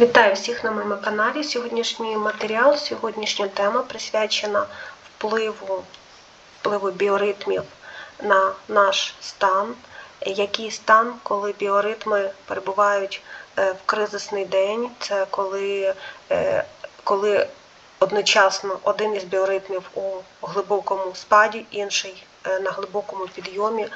Вітаю всіх на моєму каналі. Сьогоднішній матеріал, сьогоднішня тема присвячена впливу, впливу біоритмів на наш стан. Який стан, коли біоритми перебувають е, в кризисний день, це коли, е, коли одночасно один із біоритмів у глибокому спаді, інший на глибокому підйомі,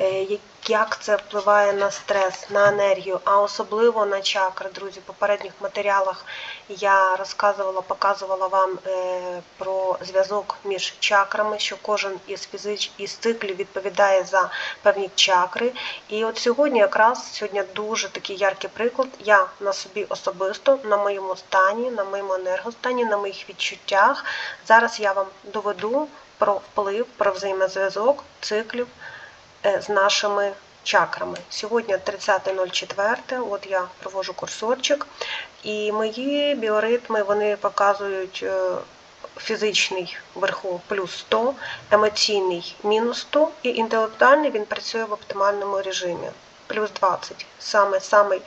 Е, як це впливає на стрес, на енергію, а особливо на чакри. Друзі, в попередніх матеріалах я розказувала, показувала вам е, про зв'язок між чакрами, що кожен із фізич із циклів відповідає за певні чакри. І от сьогодні, якраз сьогодні дуже такий яркий приклад. Я на собі особисто, на моєму стані, на моєму енергостані, на моїх відчуттях. Зараз я вам доведу про вплив, про взаємозв'язок циклів е, з нашими чакрами. Сьогодні 30.04, от я провожу курсорчик, і мої біоритми вони показують е, фізичний вверху плюс 100, емоційний мінус 100 і інтелектуальний він працює в оптимальному режимі. Плюс 20. Саме, самий,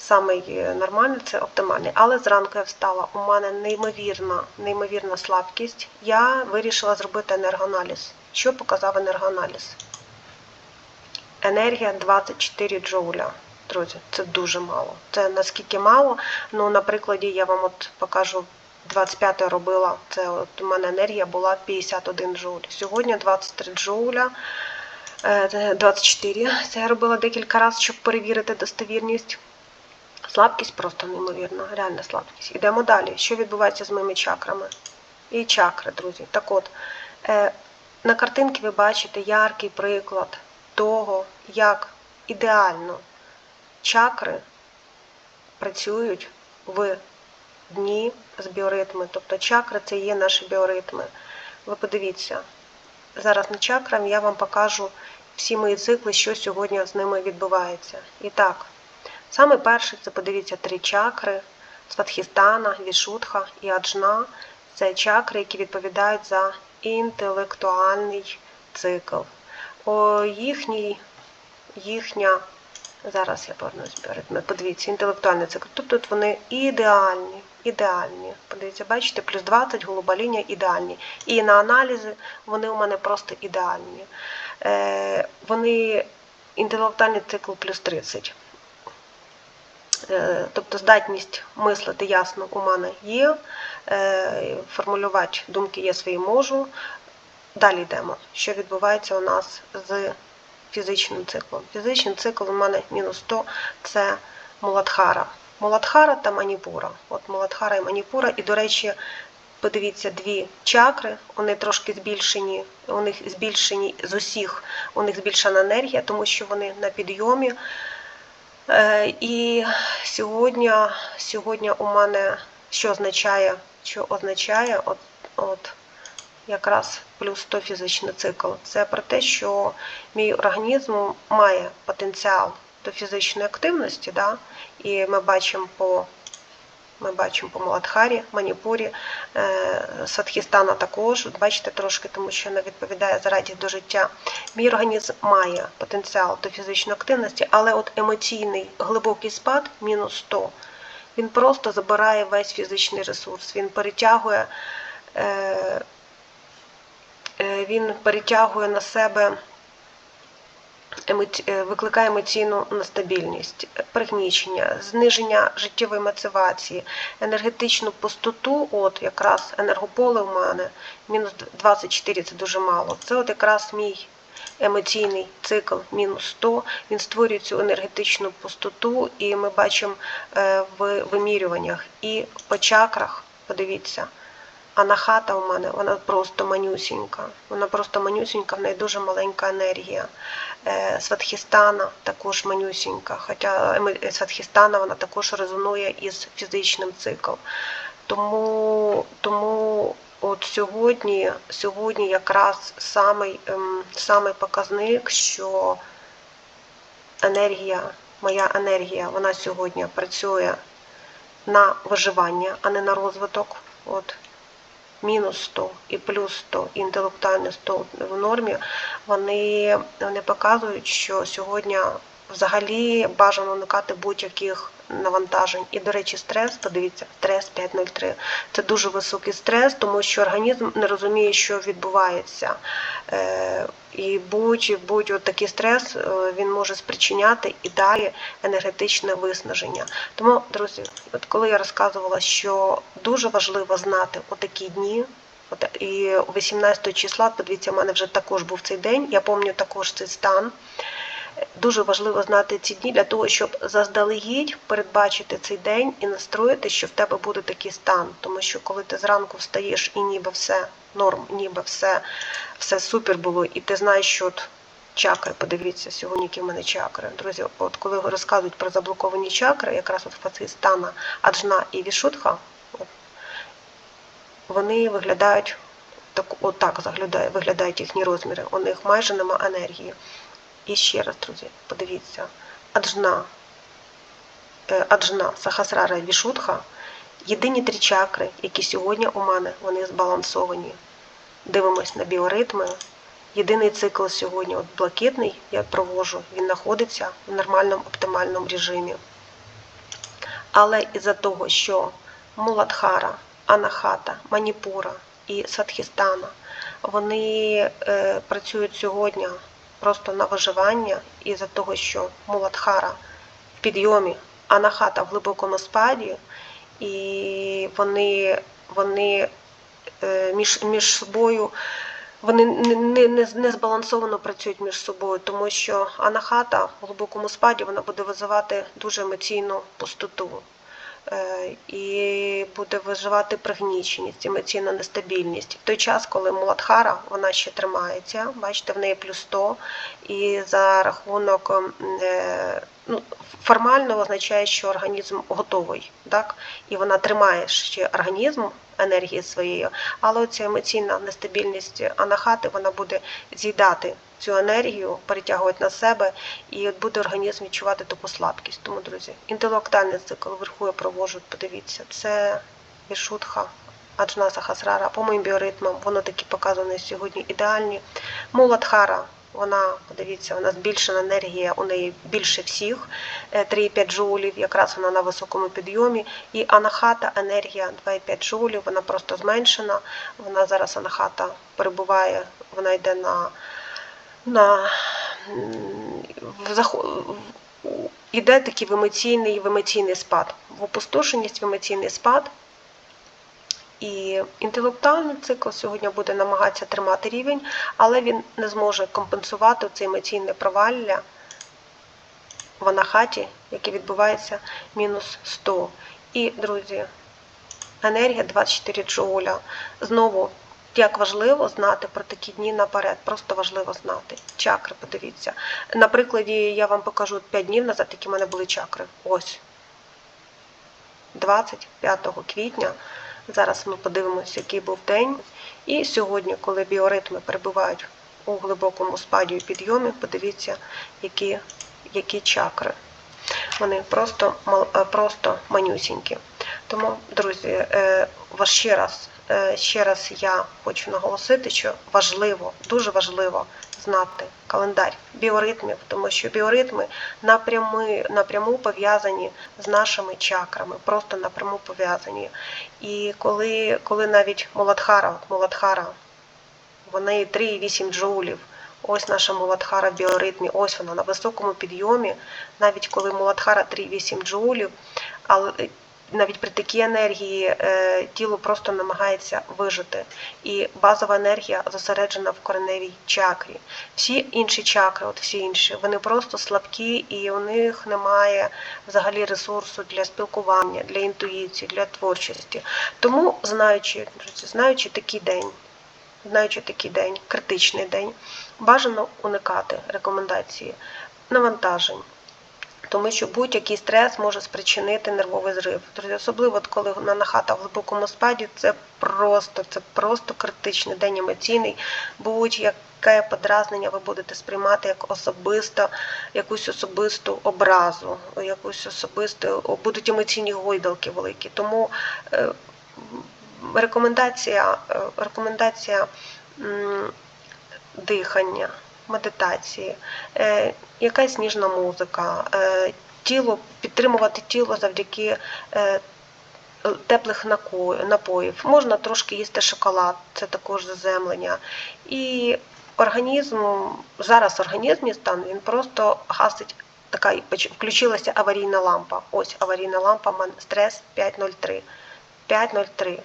самий е, нормальний це оптимальний. Але зранку я встала, у мене неймовірна, неймовірна слабкість. Я вирішила зробити енергоаналіз. Що показав енергоаналіз? Енергія 24 джоуля. Друзі, це дуже мало. Це наскільки мало. Ну, на прикладі я вам от покажу. 25 робила, це от у мене енергія була 51 джоуль. Сьогодні 23 джоуля, е, 24. Це я робила декілька разів, щоб перевірити достовірність. Слабкість просто неймовірна, реальна слабкість. Йдемо далі. Що відбувається з моїми чакрами? І чакри, друзі. Так от, е, на картинці ви бачите яркий приклад того, як ідеально чакри працюють в дні з біоритми. Тобто чакри це є наші біоритми. Ви подивіться, зараз на чакрам я вам покажу всі мої цикли, що сьогодні з ними відбувається. І так, саме перше це подивіться три чакри: Сватхістана, Вішутха і Аджна. Це чакри, які відповідають за інтелектуальний цикл. О, їхній, їхня, зараз я повернусь перед подивіться, інтелектуальний цикл. Тут, тут вони ідеальні, ідеальні. Подивіться, бачите, плюс 20, голуба лінія ідеальні. І на аналізи вони у мене просто ідеальні. Е, Вони інтелектуальний цикл плюс 30. Е, тобто здатність мислити ясно у мене є, е, формулювати думки я свої можу. Далі йдемо. Що відбувається у нас з фізичним циклом? Фізичний цикл у мене мінус 100 це Муладхара. Муладхара та маніпура. От Муладхара і маніпура. І, до речі, подивіться, дві чакри, вони трошки збільшені, у них збільшені з усіх, у них збільшена енергія, тому що вони на підйомі. Е, І сьогодні, сьогодні у мене що означає, що означає от, от якраз плюс 100 фізичний цикл. Це про те, що мій організм має потенціал до фізичної активності, да? і ми бачимо по ми бачимо по Маладхарі, Маніпурі, е, Садхістана також. Бачите, трошки, тому що вона відповідає за до життя. Мій організм має потенціал до фізичної активності, але от емоційний глибокий спад, мінус 100, він просто забирає весь фізичний ресурс. Він перетягує. Е, він перетягує на себе, е, викликає емоційну нестабільність, пригнічення, зниження життєвої мотивації, енергетичну пустоту, от якраз енергополе у мене, мінус 24 це дуже мало. Це от якраз мій емоційний цикл мінус 100, він створює цю енергетичну пустоту, і ми бачимо е, в вимірюваннях. І по чакрах, подивіться. Анахата у мене, вона просто манюсінька. Вона просто манюсінька, в неї дуже маленька енергія. Е, Сватхістана також манюсінька, хоча Сватхістана вона також резонує із фізичним циклом. Тому тому от сьогодні сьогодні якраз самий, ем, самий показник, що енергія, моя енергія, вона сьогодні працює на виживання, а не на розвиток. От мінус 100 і плюс 100, і інтелектуальне 100 в нормі, вони, вони показують, що сьогодні взагалі бажано уникати будь-яких навантажень. І, до речі, стрес, подивіться, стрес 503. Це дуже високий стрес, тому що організм не розуміє, що відбувається. Е, І будь, будь такий стрес е, він може спричиняти і далі енергетичне виснаження. Тому, друзі, от коли я розказувала, що дуже важливо знати отакі дні. От, і 18 числа, подивіться, в мене вже також був цей день. Я пам'ятаю також цей стан. Дуже важливо знати ці дні для того, щоб заздалегідь передбачити цей день і настроїти, що в тебе буде такий стан. Тому що коли ти зранку встаєш і ніби все норм, ніби все, все супер було, і ти знаєш, що от чакри, подивіться, сьогодні які в мене чакри. Друзі, от коли розказують про заблоковані чакри, якраз от фази стана Аджна і Вішутха, вони виглядають так, отак виглядають їхні розміри. У них майже нема енергії. І ще раз, друзі, подивіться, аджна, е, аджна, сахасрара і вішутха єдині три чакри, які сьогодні у мене вони збалансовані. Дивимось на біоритми. Єдиний цикл сьогодні, от блакитний, я провожу, він знаходиться в нормальному оптимальному режимі. Але із-за того, що Муладхара, Анахата, Маніпура і Садхістана вони е, працюють сьогодні просто на виживання із-за того, що Муладхара в підйомі, Анахата в глибокому спаді, і вони, вони е, між, між собою вони не, не, не, збалансовано працюють між собою, тому що анахата в глибокому спаді вона буде визивати дуже емоційну пустоту. Е, І буде виживати пригніченість, емоційна нестабільність. В той час, коли Муладхара вона ще тримається, бачите, в неї плюс 100, і за рахунок е, ну, формально означає, що організм готовий, так? і вона тримає ще організм енергії своєю, але ця емоційна нестабільність анахати вона буде з'їдати цю енергію, перетягувати на себе, і от буде організм відчувати таку слабкість. Тому, друзі, інтелектуальний цикл вверху я проводжу, подивіться, це Вішутха, Аджна Сахасрара, по моїм біоритмам, воно такі показані сьогодні ідеальні. Муладхара, вона, подивіться, вона збільшена енергія, у неї більше всіх, е, 3,5 джоулів, якраз вона на високому підйомі. І анахата енергія 2,5 джоулів, вона просто зменшена. Вона зараз анахата перебуває, вона йде на, на іде такий в емоційний, в емоційний спад, в опустошеність, в емоційний спад. І інтелектуальний цикл сьогодні буде намагатися тримати рівень, але він не зможе компенсувати це емоційне провалля в анахаті, яке відбувається мінус 100. І, друзі, енергія 24 джоуля. Знову, як важливо знати про такі дні наперед. Просто важливо знати. Чакри, подивіться. На прикладі я вам покажу 5 днів назад, які в мене були чакри. Ось. 25 квітня. Зараз ми подивимося, який був день. І сьогодні, коли біоритми перебувають у глибокому спаді і підйомі, подивіться, які, які чакри. Вони просто, е, просто манюсінькі. Тому, друзі, е, вас ще раз, ще раз я хочу наголосити, що важливо, дуже важливо знати календар біоритмів, тому що біоритми напряму, напряму пов'язані з нашими чакрами, просто напряму пов'язані. І коли, коли навіть Муладхара, от Муладхара, в неї 3,8 джоулів, ось наша Муладхара в біоритмі, ось вона на високому підйомі, навіть коли Муладхара 3,8 джоулів, але навіть при такій енергії е, тіло просто намагається вижити. І базова енергія зосереджена в кореневій чакрі. Всі інші чакри, от всі інші, вони просто слабкі, і у них немає взагалі ресурсу для спілкування, для інтуїції, для творчості. Тому, знаючи, знаючи такий день, знаючи такий день, критичний день, бажано уникати рекомендації навантажень. Тому що будь-який стрес може спричинити нервовий зрив. Друзі, особливо коли нахата в глибокому спаді, це просто, це просто критичний день емоційний. Будь-яке подразнення ви будете сприймати як особисто, якусь особисту образу, якусь особисту, будуть емоційні гойдалки великі. Тому е, рекомендація, е, рекомендація дихання, медитації, е, якась ніжна музика, е, тіло, підтримувати тіло завдяки е, теплих напоїв. Можна трошки їсти шоколад, це також заземлення. І організм, зараз організмі стан, він просто гасить. Така включилася аварійна лампа. Ось аварійна лампа, стрес 503. 503.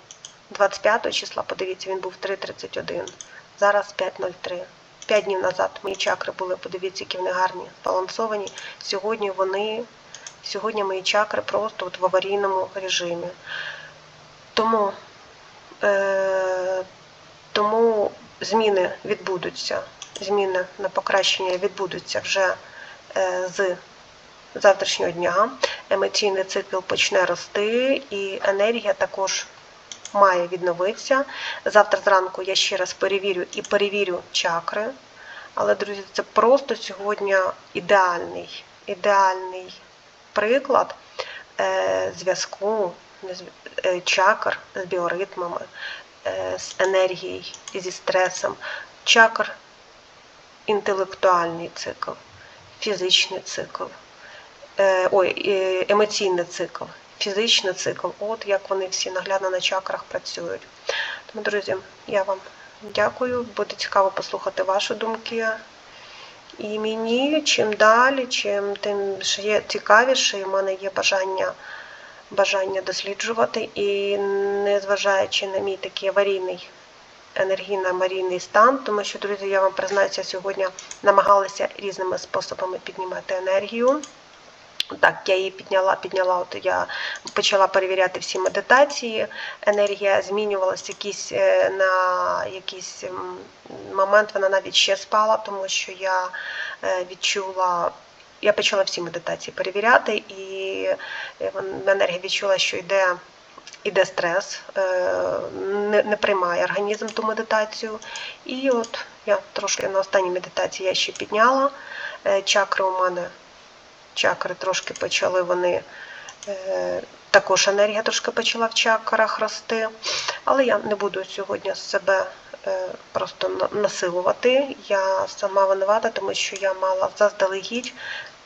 25 числа, подивіться, він був 3.31. Зараз 5.03. П'ять днів назад мої чакри були, подивіться, які вони гарні, збалансовані. Сьогодні вони, сьогодні мої чакри просто от в аварійному режимі. Тому, е, тому зміни відбудуться. Зміни на покращення відбудуться вже е, з завтрашнього дня. Емоційний цикл почне рости, і енергія також має відновитися. Завтра зранку я ще раз перевірю і перевірю чакри. Але, друзі, це просто сьогодні ідеальний, ідеальний приклад е, зв'язку е, чакр з біоритмами, е, з енергією, зі стресом. Чакр інтелектуальний цикл, фізичний цикл, ой, емоційний цикл, фізичний цикл. От як вони всі наглядно на чакрах працюють. Тому, друзі, я вам дякую. Буде цікаво послухати ваші думки. І мені чим далі, чим тим є цікавіше, і в мене є бажання, бажання досліджувати. І незважаючи на мій такий аварійний енергійно-аварійний стан, тому що, друзі, я вам признаюся, сьогодні намагалася різними способами піднімати енергію. Так, я її підняла, підняла, от я почала перевіряти всі медитації. Енергія змінювалася якийсь, е, на якийсь момент, вона навіть ще спала, тому що я е, відчула. Я почала всі медитації перевіряти, і е, енергія відчула, що йде, йде стрес, не, не приймає організм ту медитацію. І от я трошки на останній медитації я ще підняла. Чакри у мене чакри трошки почали вони. е, Також енергія трошки почала в чакрах рости, але я не буду сьогодні себе е, просто насилувати. Я сама винувата, тому що я мала заздалегідь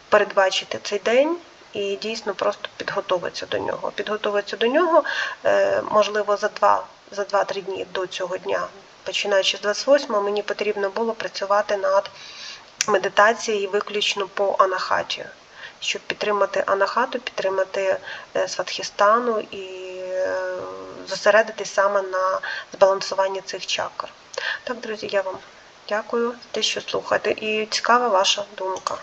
передбачити цей день і дійсно просто підготуватися до нього. Підготуватися до нього, е, можливо, за два за 2-3 дні до цього дня, починаючи з 28-го, мені потрібно було працювати над медитацією виключно по анахаті щоб підтримати анахату, підтримати е, сватхістану і е, зосередитись саме на збалансуванні цих чакр. Так, друзі, я вам дякую за те, що слухаєте, і цікава ваша думка.